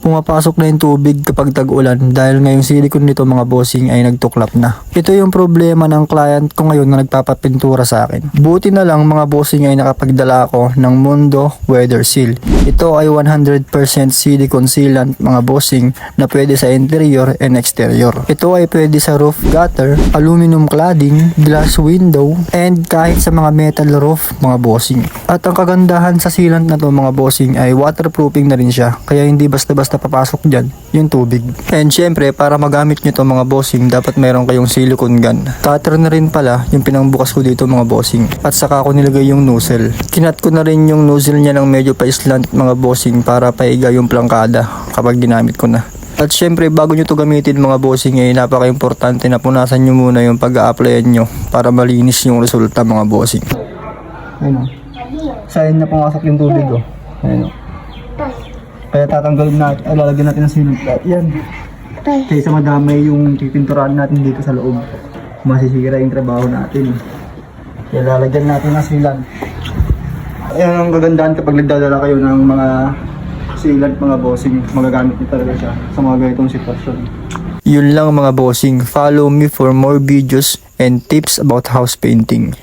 pumapasok na yung tubig kapag tag-ulan dahil ngayong silicone nito mga bossing ay nagtuklap na. Ito yung problema ng client ko ngayon na nagpapapintura sa akin. Buti na lang mga bossing ay nakapagdala ako ng Mundo Weather Seal. Ito ay 100% silicone sealant mga bossing na pwede sa interior and exterior. Ito ay pwede sa roof gutter, aluminum cladding, glass window, and kahit sa mga metal roof mga bossing. At ang kagandahan sa sealant na to mga bossing ay waterproofing na rin siya kaya hindi basta-basta papasok dyan yung tubig. And syempre para magamit nyo to mga bossing dapat meron kayong silicone gun. Cutter na rin pala yung pinangbukas ko dito mga bossing at saka ko nilagay yung nozzle. Kinat ko na rin yung nozzle niya ng medyo pa-slant mga bossing para paiga yung plangkada kapag ginamit ko na. At syempre bago nyo to gamitin mga bossing ay napaka-importante na punasan nyo muna yung pag-a-applyan nyo para malinis yung resulta mga bossing. Ayun o. Saan na pumasok yung tubig o. Ayun o. Kaya tatanggalin natin, ay lalagyan natin ng silant. Yan. Kaysa madamay yung pipinturahan natin dito sa loob. Masisira yung trabaho natin. Kaya lalagyan natin ng silant. Ayan ang kagandahan kapag nagdadala kayo ng mga sealant mga bossing. Magagamit niyo talaga siya sa mga ganitong sitwasyon. Yun lang mga bossing. Follow me for more videos and tips about house painting.